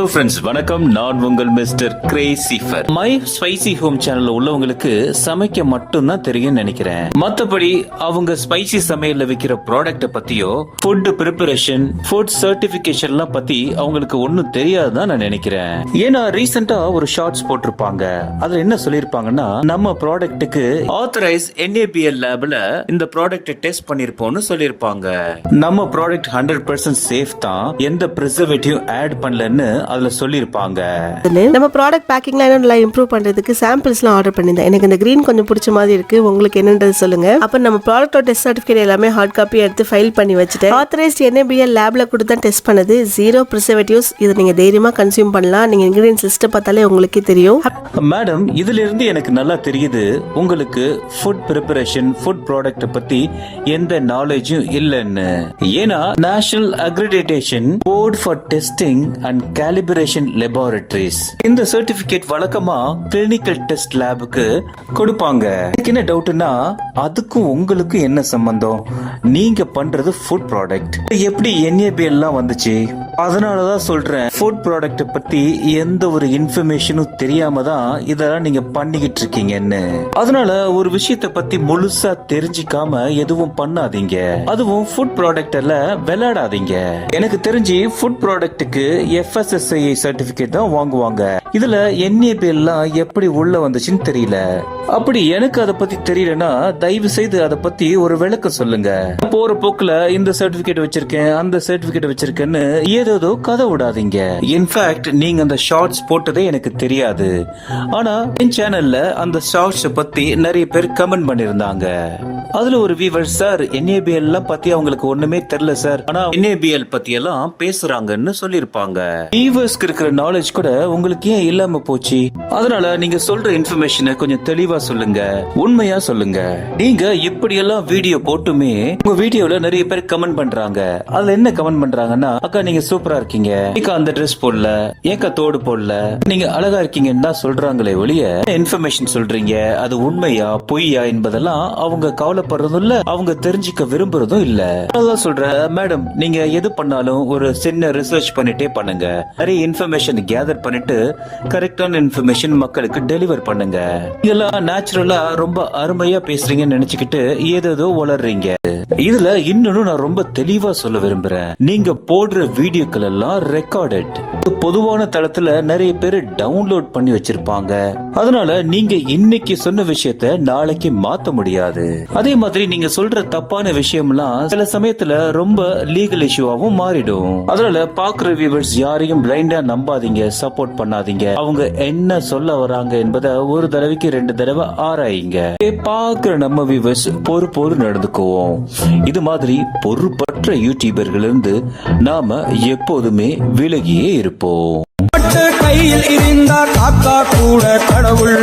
Hello friends வணக்கம். நான் உங்கள் மிஸ்டர் கிரேசிஃபர் மை ஸ்பைசி ஹோம் சேனல்ல உள்ளவங்களுக்கு சமைக்க மட்டும்தான் தெரியும் நினைக்கிறேன். மத்தபடி அவங்க ஸ்பைசி சமையல்ல விக்கிற ப்ராடக்ட பத்தியோ ஃபுட் ப்ரிப்பரேஷன் ஃபுட் சர்டிபிகேஷன்லாம் பத்தி அவங்களுக்கு ஒண்ணும் தெரியாதுதான் நான் நினைக்கிறேன். ஏன்னா ரீசெண்டா ஒரு ஷார்ட்ஸ் போட்டிருப்பாங்க. அதுல என்ன சொல்லிருப்பாங்கன்னா நம்ம ப்ராடக்ட்டுக்கு ஆத்தரைஸ் என்ஏபிஎல் லேப்ல இந்த ப்ராடக்ட் டெஸ்ட் பண்ணிருப்போம்னு சொல்லிருப்பாங்க நம்ம ப்ராடக்ட் ஹண்ட்ரட் பர்சன்ட் சேஃப் தான். எந்த ப்ரிசர்வேட்டிவ் ஆட் பண்ணலன்னு அதுல சொல்லிருப்பாங்க நம்ம ப்ராடக்ட் பேக்கிங்லாம் இன்னும் நல்லா இம்ப்ரூவ் பண்றதுக்கு சாம்பிள்ஸ்லாம் ஆர்டர் பண்ணியிருந்தேன். எனக்கு இந்த green கொஞ்சம் பிடிச்ச மாதிரி இருக்கு. உங்களுக்கு என்னன்றது சொல்லுங்க. அப்ப நம்ம ப்ராடக்ட்டோட டெஸ்ட் சர்டிஃபிகேட் எல்லாமே ஹார்ட் காப்பி எடுத்து ஃபைல் பண்ணி வச்சுட்டேன். ஆத்தரைஸ்ட் NABL லேப்ல கொடுத்து தான் டெஸ்ட் பண்ணது. ஜீரோ ப்ரிசர்வேட்டிவ்ஸ் இது நீங்க தைரியமா கன்சியூம் பண்ணலாம். நீங்க இன்கிரீடியன்ஸ் லிஸ்ட்டை பார்த்தாலே உங்களுக்கே தெரியும். மேடம் இதுல இருந்து எனக்கு நல்லா தெரியுது. உங்களுக்கு ஃபுட் ப்ரிப்பரேஷன் ஃபுட் ப்ராடக்ட் பத்தி எந்த நாலேஜும் இல்லைன்னு. ஏன்னா National Accreditation Board for Testing and Calibration Laboratories இந்த சர்டிபிகேட் வழக்கமா கிளினிக்கல் டெஸ்ட் லேபுக்கு கொடுப்பாங்க. எனக்கு என்ன டவுட்னா அதுக்கும் உங்களுக்கும் என்ன சம்பந்தம்? நீங்க பண்றது ஃபுட் ப்ராடக்ட் எப்படி என்ஏபி எல்லாம் வந்துச்சு? அதனாலதான் சொல்றேன் ஃபுட் ப்ராடக்ட் பத்தி எந்த ஒரு இன்ஃபர்மேஷனும் தெரியாம தான் இதெல்லாம் நீங்க பண்ணிக்கிட்டு இருக்கீங்கன்னு. அதனால ஒரு விஷயத்த பத்தி முழுசா தெரிஞ்சிக்காம எதுவும் பண்ணாதீங்க. அதுவும் ஃபுட் ப்ராடக்ட்ல விளையாடாதீங்க. எனக்கு தெரிஞ்சு ஃபுட் ப்ராடக்ட்டுக்கு எஸ்ஐஐ சர்டிபிகேட் தான் வாங்குவாங்க. இதுல என்ஏபி எல்லாம் எப்படி உள்ள வந்துச்சுன்னு தெரியல. அப்படி எனக்கு அதை பத்தி தெரியலனா தயவு செய்து அதை பத்தி ஒரு விளக்கம் சொல்லுங்க. போற போக்குல இந்த சர்டிபிகேட் வச்சிருக்கேன் அந்த சர்டிபிகேட் வச்சிருக்கேன்னு ஏதோ கதை விடாதீங்க. இன்ஃபேக்ட் நீங்க அந்த ஷார்ட்ஸ் போட்டதே எனக்கு தெரியாது. ஆனா என் சேனல்ல அந்த ஷார்ட்ஸ் பத்தி நிறைய பேர் கமெண்ட் பண்ணிருந்தாங்க. அதுல ஒரு வீவர் சார் என்ஏபிஎல் எல்லாம் பத்தி அவங்களுக்கு ஒண்ணுமே தெரியல சார் ஆனா என்ஏபிஎல் பத்தி எல்லாம் பேசுறாங்கன்னு சொல்லிருப்பாங்க வீவர்ஸ்க்கு இருக்கிற நாலேஜ் கூட உங்களுக்கு ஏன் இல்லாம போச்சு? அதனால நீங்க சொல்ற இன்ஃபர்மேஷனை கொஞ்சம் தெளிவா சொல்லுங்க. உண்மையா சொல்லுங்க. நீங்க இப்படி எல்லாம் வீடியோ போட்டுமே உங்க வீடியோல நிறைய பேர் கமெண்ட் பண்றாங்க. அதுல என்ன கமெண்ட் பண்றாங்கன்னா அக்கா நீங்க சூப்பரா இருக்கீங்க. ஏக்கா அந்த ட்ரெஸ் போடல. ஏக்கா தோடு போடல. நீங்க அழகா இருக்கீங்கன்னு தான் சொல்றாங்களே ஒழிய இன்ஃபர்மேஷன் சொல்றீங்க? அது உண்மையா பொய்யா என்பதெல்லாம் அவங்க கவலைப்படுறதும் இல்ல அவங்க தெரிஞ்சுக்க விரும்புறதும் இல்ல. அதான் சொல்றேன். மேடம் நீங்க எது பண்ணாலும் ஒரு சின்ன ரிசர்ச் பண்ணிட்டே பண்ணுங்க. நிறைய இன்ஃபர்மேஷன் கேதர் பண்ணிட்டு கரெக்டான இன்ஃபர்மேஷன் மக்களுக்கு டெலிவர் பண்ணுங்க. இதெல்லாம் நேச்சுரலா ரொம்ப அருமையா பேசுறீங்கன்னு நினைச்சுக்கிட்டு ஏதேதோ வளர்றீங்க இதுல இன்னொன்னு நான் ரொம்ப தெளிவா சொல்ல விரும்புறேன். நீங்க போடுற வீடியோக்கள் எல்லாம் ரெக்கார்டட் பொதுவான தளத்துல நிறைய பேர் டவுன்லோட் பண்ணி வச்சிருப்பாங்க. அதனால நீங்க இன்னைக்கு சொன்ன விஷயத்த நாளைக்கு மாத்த முடியாது. அதே மாதிரி நீங்க சொல்ற தப்பான விஷயம்லாம் சில சமயத்துல ரொம்ப லீகல் இஷ்யூவாவும் மாறிடும். அதனால பாக்குற வியூவர்ஸ் யாரையும் பிளைண்டா நம்பாதீங்க சப்போர்ட் பண்ணாதீங்க. அவங்க என்ன சொல்ல வராங்க என்பதை ஒரு தடவைக்கு ரெண்டு தடவை ஆராயுங்க. பாக்குற நம்ம வியூவர்ஸ் பொறுப்போடு நடந்துக்குவோம். இது மாதிரி பொறுப்பற்ற யூடியூபர்கள் இருந்து நாம எப்போதுமே விலகியே இருப்போம். கையில் இருந்தா காக்கா கூட கடவுள்.